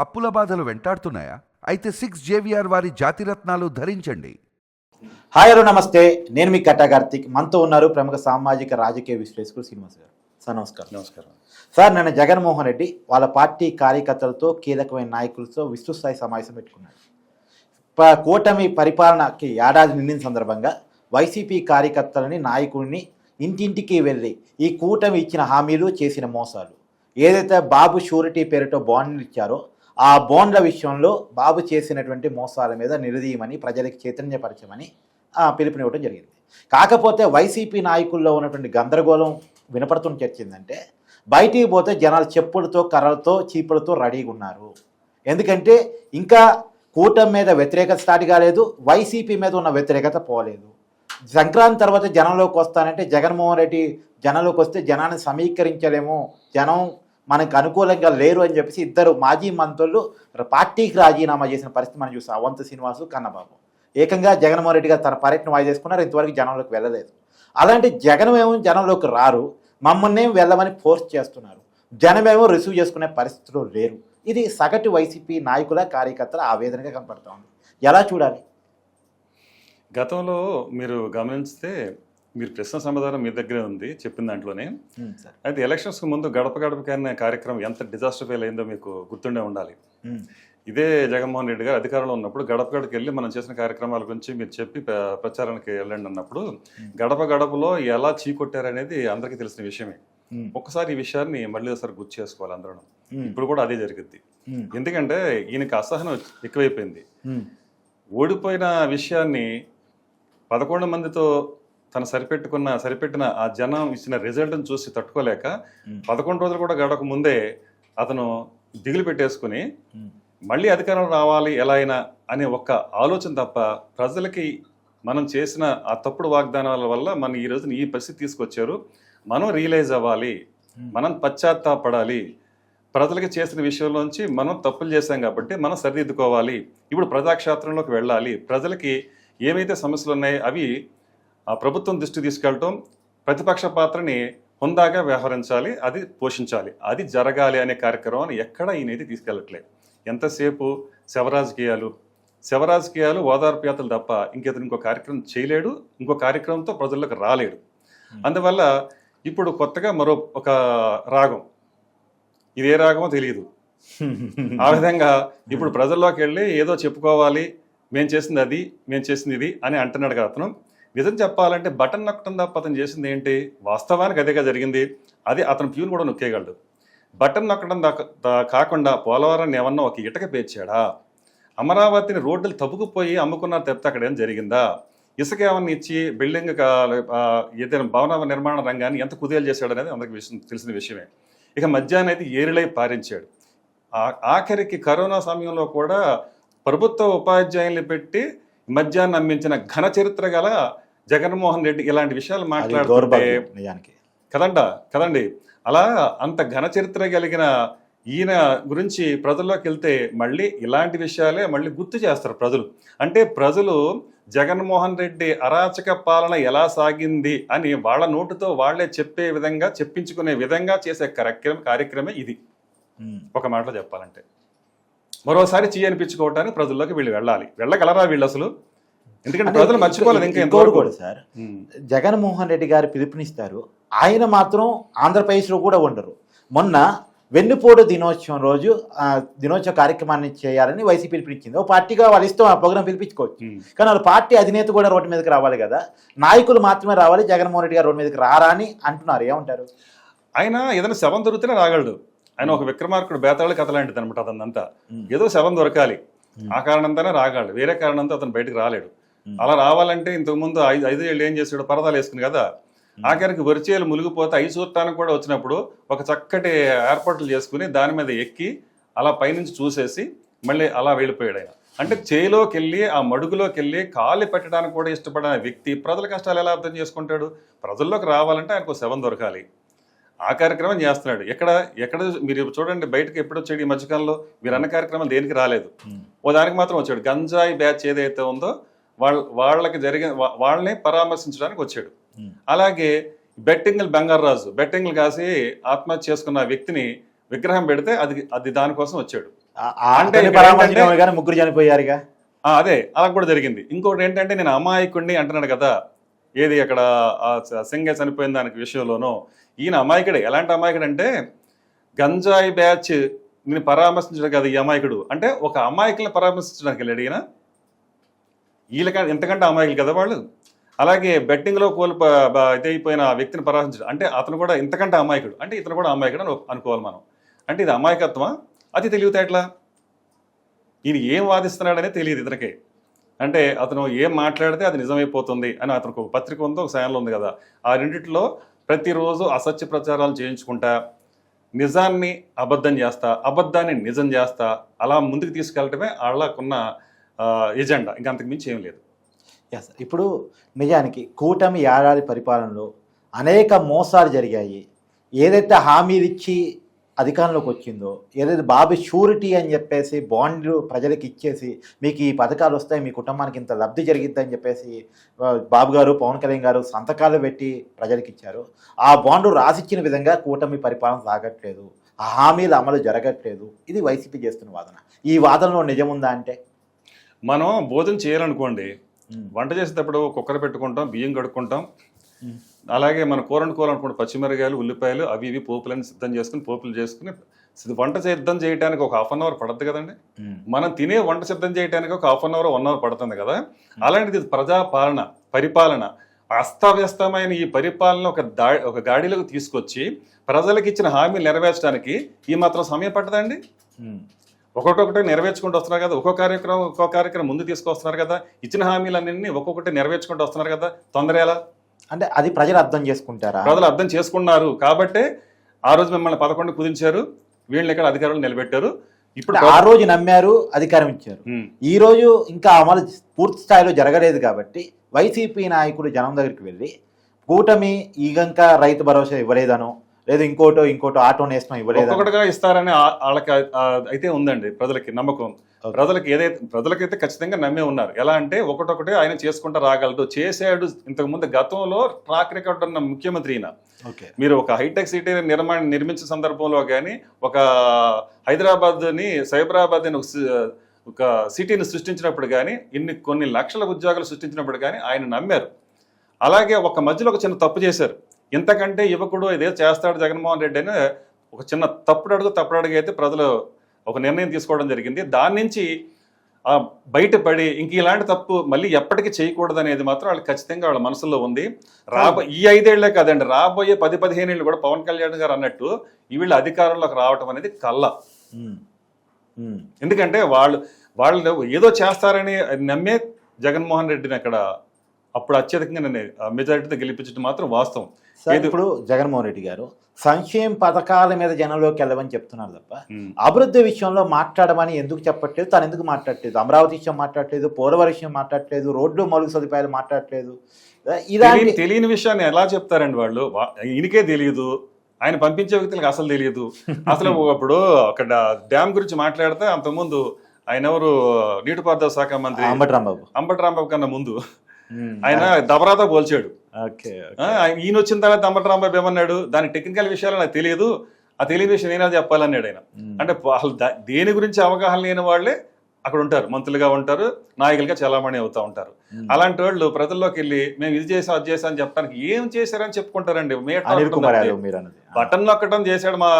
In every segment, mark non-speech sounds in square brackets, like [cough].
అప్పుల బాధలు వెంటాడుతున్నాయా? అయితే సిక్స్ జేవిఆర్ వారి జాతిరత్నాలు ధరించండి. హాయ్ హలో నమస్తే. నేను మీ కట్టా కార్తిక్. మనతో ఉన్నారు ప్రముఖ సామాజిక రాజకీయ విశ్లేషకులు శ్రీనివాస్ గారు. సార్ నమస్కారం. నమస్కారం. సార్ నేను జగన్మోహన్ రెడ్డి వాళ్ళ పార్టీ కార్యకర్తలతో కీలకమైన నాయకులతో విస్తృత స్థాయి సమావేశం పెట్టుకున్నాడు ప- కూటమి పరిపాలనకి ఏడాది నిండిన సందర్భంగా వైసీపీ కార్యకర్తలని నాయకుడిని ఇంటింటికి వెళ్ళి ఈ కూటమి ఇచ్చిన హామీలు చేసిన మోసాలు. ఏదైతే బాబు షూరిటీ పేరుతో బాండ్లు ఇచ్చారో ఆ బోన్ల విషయంలో బాబు చేసినటువంటి మోసాల మీద నిలదీయమని ప్రజలకు చైతన్యపరచమని పిలుపునివ్వడం జరిగింది. కాకపోతే వైసీపీ నాయకుల్లో ఉన్నటువంటి గందరగోళం వినపడుతున్న చర్చిందంటే బయటికి పోతే జనాలు చెప్పులతో కర్రలతో చీపులతో రెడీగా ఉన్నారు. ఎందుకంటే ఇంకా కూటమి మీద వ్యతిరేకత స్టార్ట్ కాలేదు వైసీపీ మీద ఉన్న వ్యతిరేకత పోలేదు. సంక్రాంతి తర్వాత జనంలోకి వస్తానంటే జగన్మోహన్ రెడ్డి జనంలోకి వస్తే జనాన్ని సమీకరించలేము జనం మనకు అనుకూలంగా లేరు అని చెప్పేసి ఇద్దరు మాజీ మంత్రులు పార్టీకి రాజీనామా చేసిన పరిస్థితి మనం చూసాం. అవంత శ్రీనివాసు కన్నబాబు. ఏకంగా జగన్మోహన్ రెడ్డి గారు తన పర్యటన వాయి చేసుకున్నారు ఇంతవరకు జనంలోకి వెళ్ళలేదు. అలాంటి జగనమేమో జనంలోకి రారు. మమ్మల్ని వెళ్ళమని ఫోర్స్ చేస్తున్నారు. జనమేమో రిసీవ్ చేసుకునే పరిస్థితిలో లేరు. ఇది సగటు వైసీపీ నాయకుల కార్యకర్తల ఆవేదనగా కనపడుతోంది ఎలా చూడాలి? గతంలో మీరు గమనిస్తే మీరు ప్రశ్న సమాధానం మీ దగ్గరే ఉంది చెప్పిన దాంట్లోనే. అయితే ఎలక్షన్స్కి ముందు గడప గడపకి అనే కార్యక్రమం ఎంత డిజాస్టర్ ఫెయిల్ అయిందో మీకు గుర్తుండే ఉండాలి. ఇదే జగన్మోహన్ రెడ్డి గారు అధికారంలో ఉన్నప్పుడు గడప గడపకి వెళ్ళి మనం చేసిన కార్యక్రమాల గురించి మీరు చెప్పి ప్ర- ప్రచారానికి వెళ్ళండి అన్నప్పుడు గడప గడపలో ఎలా చీకొట్టారనేది అందరికీ తెలిసిన విషయమే. ఒక్కసారి ఈ విషయాన్ని మళ్ళీ ఒకసారి గుర్తు చేసుకోవాలి అందరం ఇప్పుడు కూడా అదే జరిగింది ఎందుకంటే ఈయనకి అసహనం ఎక్కువైపోయింది. ఓడిపోయిన విషయాన్ని పదకొండు మందితో తను సరిపెట్టుకున్న సరిపెట్టిన ఆ జనం ఇచ్చిన రిజల్ట్ని చూసి తట్టుకోలేక పదకొండు రోజులు కూడా గడక ముందే అతను దిగులు పెట్టేసుకుని మళ్ళీ అధికారం రావాలి ఎలా అయినా అనే ఒక్క ఆలోచన తప్ప ప్రజలకి మనం చేసిన ఆ తప్పుడు వాగ్దానాల వల్ల మన ఈ రోజున ఈ పరిస్థితి తీసుకొచ్చారు. మనం రియలైజ్ అవ్వాలి. మనం పశ్చాత్తాపడాలి. ప్రజలకి చేసిన విషయంలోంచి మనం తప్పులు చేశాం కాబట్టి మనం సరిదిద్దుకోవాలి. ఇప్పుడు ప్రజాక్షేత్రంలోకి వెళ్ళాలి. ప్రజలకి ఏమైతే సమస్యలు ఉన్నాయో అవి ప్రభుత్వం దృష్టి తీసుకెళ్ళటం ప్రతిపక్ష పాత్రని హుందాగా వ్యవహరించాలి అది పోషించాలి అది జరగాలి అనే కార్యక్రమాన్ని ఎక్కడ ఈయనైతే తీసుకెళ్ళట్లేదు. ఎంతసేపు శవరాజకీయాలు? శవరాజకీయాలు ఓదార్పు యాత్రలు తప్ప ఇంకేతను ఇంకో కార్యక్రమం చేయలేడు ఇంకో కార్యక్రమంతో ప్రజల్లోకి రాలేడు. అందువల్ల ఇప్పుడు కొత్తగా మరో ఒక రాగం. ఇది ఏ రాగమో తెలియదు ఆ విధంగా ఇప్పుడు ప్రజల్లోకి వెళ్ళి ఏదో చెప్పుకోవాలి మేము చేసింది అది మేము చేసింది ఇది అని అంటున్నాడు కదా అతను. నిజం చెప్పాలంటే బటన్ నొక్కటం తప్ప అతను చేసింది ఏంటి? వాస్తవానికి అదేగా జరిగింది. అది అతను ప్యూన్ కూడా నొక్కేయగలడు. బటన్ నొక్కడం దాకా కాకుండా పోలవరాన్ని ఏమన్నా ఒక ఇటక పేర్చాడా? అమరావతిని రోడ్లు తప్పుకుపోయి అమ్ముకున్నారు తప్పితే అక్కడ ఏం జరిగిందా? ఇసుక ఏమన్నా ఇచ్చి బిల్డింగ్ ఏదైనా భవన నిర్మాణ రంగాన్ని ఎంత కుదేలు చేశాడు అనేది అందరికి విషయం తెలిసిన విషయమే. ఇక మధ్యాహ్నం అయితే ఏరిలై పారించాడు. ఆఖరికి కరోనా సమయంలో కూడా ప్రభుత్వ ఉపాధ్యాయుల్ని పెట్టి మధ్యాహ్నం నమ్మించిన ఘన చరిత్ర గల జగన్మోహన్ రెడ్డి ఇలాంటి విషయాలు మాట్లాడుతుంటే నిజానికి. కదండ? కదండి. అలా అంత ఘన చరిత్ర కలిగిన ఈయన గురించి ప్రజల్లోకి వెళ్తే మళ్ళీ ఇలాంటి విషయాలే మళ్ళీ గుర్తు చేస్తారు ప్రజలు. అంటే ప్రజలు జగన్మోహన్ రెడ్డి అరాచక పాలన ఎలా సాగింది అని వాళ్ళ నోటుతో వాళ్ళే చెప్పే విధంగా చెప్పించుకునే విధంగా చేసే కార్యక్రమ కార్యక్రమే ఇది. ఒక మాటలో చెప్పాలంటే. మరోసారి చీ అనిపించుకోవటానికి ప్రజల్లోకి వీళ్ళు వెళ్ళాలి. వెళ్ళగలరా వీళ్ళు అసలు? ఎందుకంటే ప్రజలు మర్చిపోలేదు ఇంకా ఇంకోటి కూడా సార్ జగన్మోహన్ రెడ్డి గారు పిలుపునిస్తారు. ఆయన మాత్రం ఆంధ్రప్రదేశ్లో కూడా ఉండరు. మొన్న వెన్నుపోటు దినోత్సవం రోజు ఆ, దినోత్సవ కార్యక్రమాన్ని చేయాలని వైసీపీ పిలిపించింది. ఓ పార్టీగా వాళ్ళు ఇష్టం ఆ ప్రోగ్రాం పిలిపించుకోవచ్చు. కానీ వాళ్ళ పార్టీ అధినేత కూడా రోడ్డు మీదకి రావాలి కదా. నాయకులు మాత్రమే రావాలి జగన్మోహన్ రెడ్డి గారు రోడ్డు మీదకి రారా అని అంటున్నారు. ఏమంటారు? ఆయన ఏదైనా శవం దొరికితేనే రాగలడు. ఆయన ఒక విక్రమార్కుడు బేతాళ కథ లాంటిది అనమాట అతనంతా. ఏదో శవం దొరకాలి. ఆ కారణంతోనే రాగలడు వేరే కారణంతో అతను బయటకు రాలేడు. అలా రావాలంటే ఇంతకుముందు ఐదు ఐదు ఏళ్ళు ఏం చేసాడు పరదాలు వేసుకుని కదా? ఆఖరికి వరిచేలు మునిగిపోతే ఐదు చూడటానికి కూడా వచ్చినప్పుడు ఒక చక్కటి ఏర్పాట్లు చేసుకుని దాని మీద ఎక్కి అలా పైనుంచి చూసేసి మళ్ళీ అలా వెళ్ళిపోయాడు ఆయన. అంటే చేలోకి వెళ్ళి ఆ మడుగులోకి వెళ్ళి కాళ్ళు పెట్టడానికి కూడా ఇష్టపడిన వ్యక్తి ప్రజల కష్టాలు ఎలా అర్థం చేసుకుంటాడు? ప్రజల్లోకి రావాలంటే ఆయనకు శవం దొరకాలి. ఆ కార్యక్రమం చేస్తున్నాడు. ఎక్కడ ఎక్కడ మీరు చూడండి బయటకు ఎప్పుడు వచ్చాడు ఈ మధ్యకాలంలో? మీరు అన్న కార్యక్రమాలు దేనికి రాలేదు. ఓ దానికి మాత్రం వచ్చాడు. గంజాయి బ్యాచ్ ఏదైతే ఉందో వాళ్ళ వాళ్ళకి జరిగిన వాళ్ళని పరామర్శించడానికి వచ్చాడు. Hmm. అలాగే బెట్టింగ్లు బంగారాజు బెట్టింగ్లు కాసి ఆత్మహత్య చేసుకున్న వ్యక్తిని విగ్రహం పెడితే అది అది దానికోసం వచ్చాడు. అంటే ముగ్గురు చనిపోయారుగా? అదే అలా కూడా జరిగింది. ఇంకోటి ఏంటంటే నేను అమాయకుడిని అంటున్నాడు కదా. ఏది అక్కడ సింగ చనిపోయిన దానికి విషయంలోనూ ఈయన అమాయకుడే. ఎలాంటి అమాయకుడు అంటే గంజాయి బ్యాచ్ నేను పరామర్శించడం కదా ఈ అమాయకుడు. అంటే ఒక అమాయకులను పరామర్శించడానికి వెళ్ళాడు ఈయన. వీళ్ళకంటే ఎంతకంటే అమాయకులు కదా వాళ్ళు? అలాగే బెట్టింగ్లో కోల్ప బ- ఇదైపోయిన ఆ వ్యక్తిని పరామర్శించడం. అంటే అతను కూడా ఇంతకంటే అమాయకుడు. అంటే ఇతను కూడా అమాయకుడు అని అనుకోవాలి మనం. అంటే ఇది అమాయకత్వమా? అది తెలివితేటలా ఈయన ఏం వాదిస్తున్నాడనే తెలియదు ఇతనికి. అంటే అతను ఏం మాట్లాడితే అది నిజమైపోతుంది అని అతనికి ఒక పత్రిక ఉందో ఒక సాయంలో ఉంది కదా. ఆ రెండిట్లో ప్రతిరోజు అసత్య ప్రచారాలు చేయించుకుంటా నిజాన్ని అబద్ధం చేస్తా అబద్ధాన్ని నిజం చేస్తా అలా ముందుకు తీసుకెళ్ళటమే వాళ్ళకున్న ఎజెండా. ఇంకా ఏం లేదు. ఎస్ ఇప్పుడు నిజానికి కూటమి ఏడాది పరిపాలనలో అనేక మోసాలు జరిగాయి. ఏదైతే హామీలు ఇచ్చి అధికారంలోకి వచ్చిందో ఏదైతే బాబు షూరిటీ అని చెప్పేసి బాండ్లు ప్రజలకు ఇచ్చేసి మీకు ఈ పథకాలు వస్తాయి మీ కుటుంబానికి ఇంత లబ్ధి జరిగిద్ది అని చెప్పేసి బాబు గారు పవన్ కళ్యాణ్ గారు సంతకాలు పెట్టి ప్రజలకు ఇచ్చారు ఆ బాండ్లు రాసిచ్చిన విధంగా కూటమి పరిపాలన సాగట్లేదు ఆ హామీలు అమలు జరగట్లేదు ఇది వైసీపీ చేస్తున్న వాదన ఈ వాదనలో నిజం ఉందా అంటే మనం భోజనం చేయాలనుకోండి. వంట చేసేటప్పుడు కుక్కర్ పెట్టుకుంటాం బియ్యం కడుక్కుంటాం. అలాగే మన కూర వండుకోవాలనుకుంటే పచ్చిమిరకాయలు ఉల్లిపాయలు అవి ఇవి పోపులని సిద్ధం చేసుకుని పోపులు చేసుకుని వంట సిద్ధం చేయడానికి ఒక హాఫ్ అన్ అవర్ పడుతుంది కదండి. మనం తినే వంట సిద్ధం చేయడానికి ఒక half an hour one hour పడుతుంది కదా. అలాంటిది ప్రజాపాలన పరిపాలన. అస్తవ్యస్తమైన ఈ పరిపాలన ఒక దా ఒక గాడిలోకి తీసుకొచ్చి ప్రజలకు ఇచ్చిన హామీలు నెరవేర్చడానికి ఈ మాత్రం సమయం పట్టదండి. ఉమ్. ఒక్కొక్కటి నెరవేర్చుకుంటూ వస్తున్నారు కదా. ఒక్కో కార్యక్రమం ఒక్కో కార్యక్రమం ముందు తీసుకొస్తున్నారు కదా. ఇచ్చిన హామీలన్నీ ఒక్కొక్కటి నెరవేర్చుకుంటూ వస్తున్నారు కదా. తొందర ఎలా? అంటే అది ప్రజలు అర్థం చేసుకుంటారా? ప్రజలు అర్థం చేసుకున్నారు. కాబట్టే ఆ రోజు మిమ్మల్ని పదకొండు కుదించారు. వీళ్ళని ఇక్కడ అధికారులు నిలబెట్టారు. ఇప్పుడు ఆ రోజు నమ్మారు అధికారం ఇచ్చారు. ఈ రోజు ఇంకా అమలు పూర్తి స్థాయిలో జరగలేదు కాబట్టి వైసీపీ నాయకుడు జనం దగ్గరికి వెళ్ళి కూటమి ఈగంకా రైతు భరోసా ఇవ్వలేదనో లేదు ఇంకోటో ఇంకోటో ఆటో నేస్తం ఇవ్వలేదనో ఒక్కొక్కటిగా ఇస్తారని వాళ్ళకి అయితే ఉందండి ప్రజలకి నమ్మకం. ప్రజలకి ఏదైతే ప్రజలకైతే ఖచ్చితంగా నమ్మే ఉన్నారు. ఎలా అంటే ఒకటొకటి ఆయన చేసుకుంటూ రాగలడు. చేశాడు ఇంతకు ముందు గతంలో ట్రాక్ రికార్డ్ ఉన్న ముఖ్యమంత్రి ఈయన. ఓకే. మీరు ఒక హైటెక్ సిటీ నిర్మాణం నిర్మించిన సందర్భంలో కానీ ఒక హైదరాబాద్ని సైబరాబాద్ అని ఒక ఒక సిటీని సృష్టించినప్పుడు కానీ ఇన్ని కొన్ని లక్షల ఉద్యోగాలు సృష్టించినప్పుడు కానీ ఆయన నమ్మారు. అలాగే ఒక మధ్యలో ఒక చిన్న తప్పు చేశారు. ఇంతకంటే యువకుడు ఇదే చేస్తాడు జగన్మోహన్ రెడ్డి అని ఒక చిన్న తప్పుడు అడుగు తప్పుడు అడుగు అయితే ప్రజలు ఒక నిర్ణయం తీసుకోవడం జరిగింది. దాని నుంచి ఆ బయటపడి ఇంక ఇలాంటి తప్పు మళ్ళీ ఎప్పటికీ చేయకూడదు అనేది మాత్రం వాళ్ళకి ఖచ్చితంగా వాళ్ళ మనసులో ఉంది. రాబో ఈ ఐదేళ్ళే కాదండి రాబోయే పది పదిహేను ఏళ్ళు కూడా పవన్ కళ్యాణ్ గారు అన్నట్టు వీళ్ళ అధికారంలోకి రావటం అనేది కళ్ళ. ఎందుకంటే వాళ్ళు వాళ్ళు ఏదో చేస్తారని నమ్మే జగన్మోహన్ రెడ్డిని అక్కడ అప్పుడు అత్యధికంగా నేను మెజారిటీతో గెలిపించడం మాత్రం వాస్తవం. సార్ ఏది- ఇప్పుడు జగన్మోహన్ రెడ్డి గారు సంక్షేమ పథకాల మీద జనంలోకి వెళ్ళమని చెప్తున్నారు తప్ప. అభివృద్ధి విషయంలో మాట్లాడమని ఎందుకు చెప్పట్లేదు? తను ఎందుకు మాట్లాడట్లేదు? అమరావతి విషయం మాట్లాడట్లేదు పోలవరం విషయం మాట్లాడట్లేదు రోడ్లు మౌలిక సదుపాయాలు మాట్లాడట్లేదు. ఇలాంటి తెలియని విషయాన్ని ఎలా చెప్తారండి వాళ్ళు? ఈయనకే తెలియదు. ఆయన పంపించే వ్యక్తులకు అసలు తెలియదు. అసలు [laughs] అప్పుడు అక్కడ డ్యామ్ గురించి మాట్లాడితే అంతకుముందు ఆయన ఎవరు? నీటిపారుదల శాఖ మంత్రి అంబటి రాంబాబు అంబటి రాంబాబు కన్నా ముందు. ఆయన దబరాతో పోల్చాడు. ఈయన వచ్చిన తర్వాత అంబటి రాంబాబు ఏమన్నాడు దాని టెక్నికల్ విషయాలు నాకు తెలియదు ఆ తెలియని విషయం నేనే చెప్పాలన్నాడు ఆయన. ఉమ్. అంటే వాళ్ళు దేని గురించి అవగాహన లేని వాళ్ళే అక్కడ ఉంటారు మంత్రులుగా ఉంటారు నాయకులుగా చలామణి అవుతా ఉంటారు. ఉమ్. అలాంటి వాళ్ళు ప్రజల్లోకి వెళ్ళి మేము ఇది చేసాం అది చేసాం అని చెప్పడానికి ఏం చేశారని చెప్పుకుంటారండి. బటన్ నొక్కడం చేశాడు మా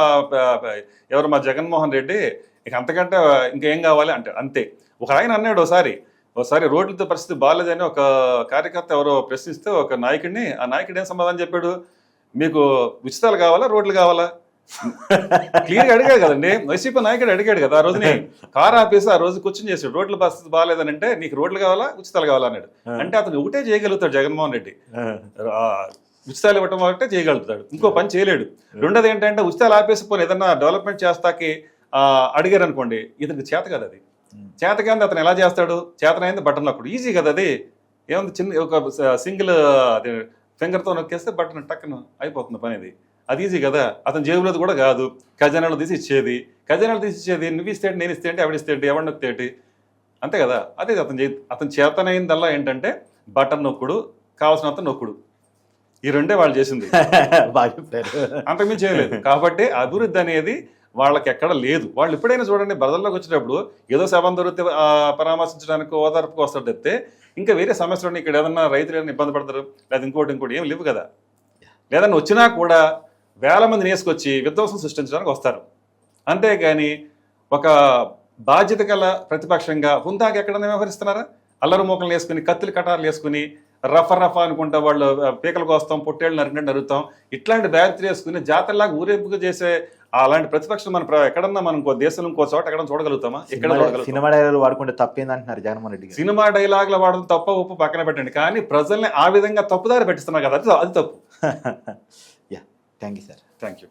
ఎవరు మా జగన్మోహన్ రెడ్డి. ఇక అంతకంటే ఇంకేం కావాలి అంటే అంతే. ఒక ఆయన అన్నాడు ఒకసారి ఒకసారి రోడ్లతో పరిస్థితి బాగాలేదని ఒక కార్యకర్త ఎవరో ప్రశ్నిస్తే ఒక నాయకుడిని ఆ నాయకుడు ఏం సమాధానం చెప్పాడు? మీకు ఉచితాలు కావాలా? రోడ్లు కావాలా? క్లియర్గా అడిగాడు కదండి. వైసీపీ నాయకుడు అడిగాడు కదా ఆ రోజుని. కార్ ఆపేసి ఆ రోజు కూర్చొని చేసాడు రోడ్ల పరిస్థితి బాగాలేదని అంటే నీకు రోడ్లు కావాలా? ఉచితాలు కావాలా? అన్నాడు. అంటే అతను ఒకటే చేయగలుగుతాడు జగన్మోహన్ రెడ్డి. ఆ, ఉచితాలు ఇవ్వటం ఒకటే చేయగలుగుతాడు. ఇంకో పని చేయలేడు. రెండోది ఏంటంటే ఉచితాలు ఆపేసి పోనీ ఏదన్నా డెవలప్మెంట్ చేస్తాకి అడిగారు అనుకోండి ఇతనికి చేత కదా అది. చేత కానీ అతను ఎలా చేస్తాడు? చేతనైంది బటన్ నొక్కడు. ఈజీ కదా అది? ఏముంది చిన్న ఒక సింగిల్ ఫింగర్తో నొక్కేస్తే బటన్ టక్కన అయిపోతుంది పని అది అది ఈజీ కదా? అతని జేబులోది కూడా కాదు. ఖజానాలో తీసి ఇచ్చేది. ఖజానాలు తీసి ఇచ్చేది నువ్వు ఇస్తే నేను ఇస్తే ఆవిడ ఇస్తే ఏంటి, ఎవడు నొక్కితే అంతే కదా? అదే అతను చే అతను చేతనైందల్లా ఏంటంటే బటన్ నొక్కుడు కావాల్సినంత నొక్కుడు. ఈ రెండే వాళ్ళు చేసింది. [laughs] అంతకుమించి చేయలేదు కాబట్టి అభివృద్ధి అనేది వాళ్ళకి ఎక్కడ లేదు. వాళ్ళు ఎప్పుడైనా చూడండి బరదల్లోకి వచ్చేటప్పుడు ఏదో శవం దొరికితే పరామర్శించడానికి ఓదార్పుకు వస్తాడు తప్పితే ఇంకా వేరే సమస్యలు ఇక్కడ ఏదన్నా రైతులు ఏదైనా ఇబ్బంది పడతారు లేదా ఇంకోటి ఇంకోటి ఏం లేవు కదా. లేదన్నా వచ్చినా కూడా వేల మంది నేసుకొచ్చి విధ్వంసం సృష్టించడానికి వస్తారు. అంతేగాని ఒక బాధ్యత గల ప్రతిపక్షంగా హుందాకి ఎక్కడైనా వ్యవహరిస్తున్నారా? అల్లరి మూకలు వేసుకుని కత్తులు కటార్లు వేసుకుని రఫ రఫ అనుకుంటా వాళ్ళు పీకలు కోస్తాం పొట్టేళ్ళు నరికినట్టు నరుగుతాం ఇట్లాంటి బ్యాగులు వేసుకుని జాతరలాగా ఊరేంపుగా చేసే అలాంటి ప్రతిపక్షం మన ఎక్కడన్నా మనం దేశంలో ఇంకో చోట ఎక్కడ చూడగలుగుతామా? ఎక్కడ సినిమా డైలాగులు వాడుకుంటే తప్పేందంటున్నారు జగన్మోహన్ రెడ్డి సినిమా డైలాగులు వాడడం తప్ప ఉప్పు పక్కన పెట్టండి. కానీ ప్రజల్ని ఆ విధంగా తప్పుదారి పెట్టిస్తున్నారు కదా. అది అది తప్పు. [laughs] Yeah thank you sir. Thank you